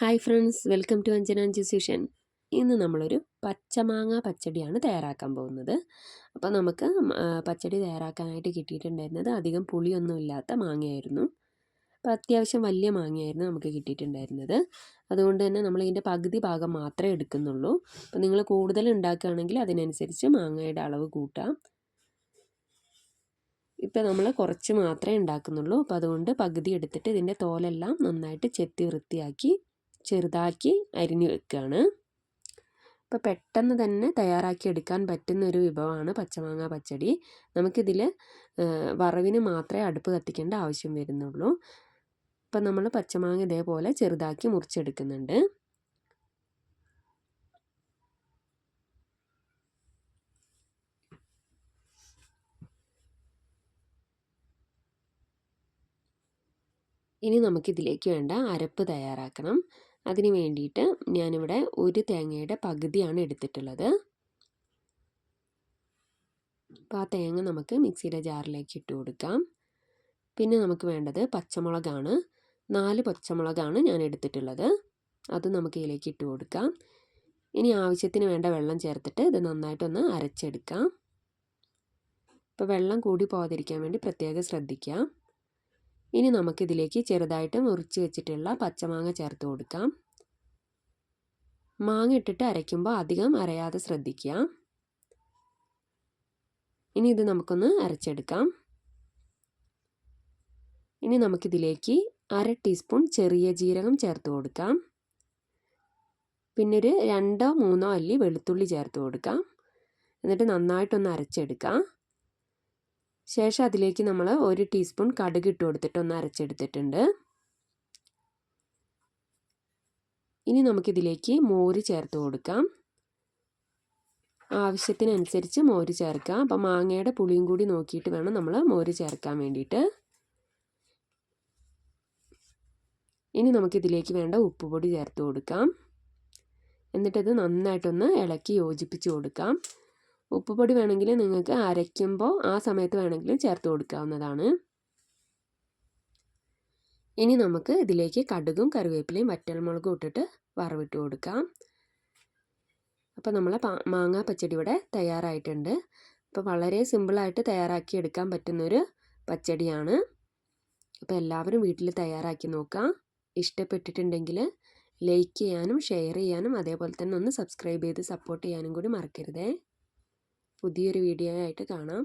Hi friends welcome to Anjana സ്യൂഷൻ ഇന്ന് നമ്മളൊരു പച്ചമാങ്ങ പച്ചടിയാണ് തയ്യാറാക്കാൻ പോകുന്നത്. അപ്പോൾ നമുക്ക് പച്ചടി തയ്യാറാക്കാനായിട്ട് കിട്ടിയിട്ടുണ്ടായിരുന്നത് അധികം പുളിയൊന്നും ഇല്ലാത്ത മാങ്ങയായിരുന്നു. അപ്പോൾ അത്യാവശ്യം വലിയ മാങ്ങയായിരുന്നു നമുക്ക് കിട്ടിയിട്ടുണ്ടായിരുന്നത്. അതുകൊണ്ട് തന്നെ നമ്മളിതിന്റെ പകുതി ഭാഗം മാത്രമേ എടുക്കുന്നുള്ളൂ. അപ്പോൾ നിങ്ങൾ കൂടുതൽ ഉണ്ടാക്കുകയാണെങ്കിൽ അതിനനുസരിച്ച് മാങ്ങയുടെ അളവ് കൂട്ടാം. ഇപ്പോൾ നമ്മൾ കുറച്ച് മാത്രമേ ഉണ്ടാക്കുന്നുള്ളൂ. അപ്പോൾ അതുകൊണ്ട് പകുതി എടുത്തിട്ട് ഇതിന്റെ തോലെല്ലാം നന്നായിട്ട് ചെത്തി വൃത്തിയാക്കി ചെറുതാക്കി അരിഞ്ഞ് വെക്കുകയാണ് അപ്പോൾ പെട്ടെന്ന് തന്നെ തയ്യാറാക്കി എടുക്കാൻ പറ്റുന്ന ഒരു വിഭവമാണ് പച്ചമാങ്ങ പച്ചടി. നമുക്കിതിൽ വറവിന് മാത്രമേ അടുപ്പ് കത്തിക്കേണ്ട ആവശ്യം വരുന്നുള്ളൂ. അപ്പം നമ്മൾ പച്ചമാങ്ങ ഇതേപോലെ ചെറുതാക്കി മുറിച്ചെടുക്കുന്നുണ്ട്. ഇനി നമുക്കിതിലേക്ക് വേണ്ട അരപ്പ് തയ്യാറാക്കണം. അതിന് വേണ്ടിയിട്ട് ഞാനിവിടെ ഒരു തേങ്ങയുടെ പകുതിയാണ് എടുത്തിട്ടുള്ളത്. അപ്പോൾ ആ തേങ്ങ നമുക്ക് മിക്സിയുടെ ജാറിലേക്ക് ഇട്ട് കൊടുക്കാം. പിന്നെ നമുക്ക് വേണ്ടത് പച്ചമുളകാണ്. നാല് പച്ചമുളകാണ് ഞാൻ എടുത്തിട്ടുള്ളത്. അത് നമുക്ക് ഇതിലേക്ക് ഇട്ട് കൊടുക്കാം. ഇനി ആവശ്യത്തിന് വേണ്ട വെള്ളം ചേർത്തിട്ട് ഇത് നന്നായിട്ടൊന്ന് അരച്ചെടുക്കാം. ഇപ്പോൾ വെള്ളം കൂടി പോകാതിരിക്കാൻ വേണ്ടി പ്രത്യേകം ശ്രദ്ധിക്കാം. ഇനി നമുക്കിതിലേക്ക് ചെറുതായിട്ട് മുറിച്ച് വെച്ചിട്ടുള്ള പച്ചമാങ്ങ ചേർത്ത് കൊടുക്കാം. മാങ്ങ ഇട്ടിട്ട് അരയ്ക്കുമ്പോൾ അധികം അരയാതെ ശ്രദ്ധിക്കുക. ഇനി ഇത് നമുക്കൊന്ന് അരച്ചെടുക്കാം. ഇനി നമുക്കിതിലേക്ക് അര ടീസ്പൂൺ ചെറിയ ജീരകം ചേർത്ത് കൊടുക്കാം. പിന്നൊരു രണ്ടോ മൂന്നോ അല്ലി വെളുത്തുള്ളി ചേർത്ത് കൊടുക്കാം. എന്നിട്ട് നന്നായിട്ടൊന്ന് അരച്ചെടുക്കാം. ശേഷം അതിലേക്ക് നമ്മൾ ഒരു ടീസ്പൂൺ കടുക് ഇട്ട് കൊടുത്തിട്ട് ഒന്ന് അരച്ചെടുത്തിട്ടുണ്ട്. ഇനി നമുക്കിതിലേക്ക് മോര് ചേർത്ത് കൊടുക്കാം. ആവശ്യത്തിനനുസരിച്ച് മോര് ചേർക്കാം. അപ്പം മാങ്ങയുടെ പുളിയും കൂടി നോക്കിയിട്ട് വേണം നമ്മൾ മോര് ചേർക്കാൻ വേണ്ടിയിട്ട്. ഇനി നമുക്കിതിലേക്ക് വേണ്ട ഉപ്പുപൊടി ചേർത്ത് കൊടുക്കാം. എന്നിട്ടത് നന്നായിട്ടൊന്ന് ഇളക്കി യോജിപ്പിച്ച് കൊടുക്കാം. ഉപ്പുപൊടി വേണമെങ്കിൽ നിങ്ങൾക്ക് അരയ്ക്കുമ്പോൾ ആ സമയത്ത് വേണമെങ്കിലും ചേർത്ത് കൊടുക്കാവുന്നതാണ്. ഇനി നമുക്ക് ഇതിലേക്ക് കടുകും കറിവേപ്പിലയും വറ്റൽമുളകും ഇട്ടിട്ട് വറവിട്ട് കൊടുക്കാം. അപ്പോൾ നമ്മളെ മാങ്ങാ പച്ചടി ഇവിടെ തയ്യാറായിട്ടുണ്ട്. അപ്പോൾ വളരെ സിമ്പിളായിട്ട് തയ്യാറാക്കി എടുക്കാൻ പറ്റുന്നൊരു പച്ചടിയാണ്. അപ്പോൾ എല്ലാവരും വീട്ടിൽ തയ്യാറാക്കി നോക്കാം. ഇഷ്ടപ്പെട്ടിട്ടുണ്ടെങ്കിൽ ലൈക്ക് ചെയ്യാനും ഷെയർ ചെയ്യാനും അതേപോലെ തന്നെ ഒന്ന് സബ്സ്ക്രൈബ് ചെയ്ത് സപ്പോർട്ട് ചെയ്യാനും കൂടി മറക്കരുതേ. പുതിയൊരു വീഡിയോ ആയിട്ട് കാണാം.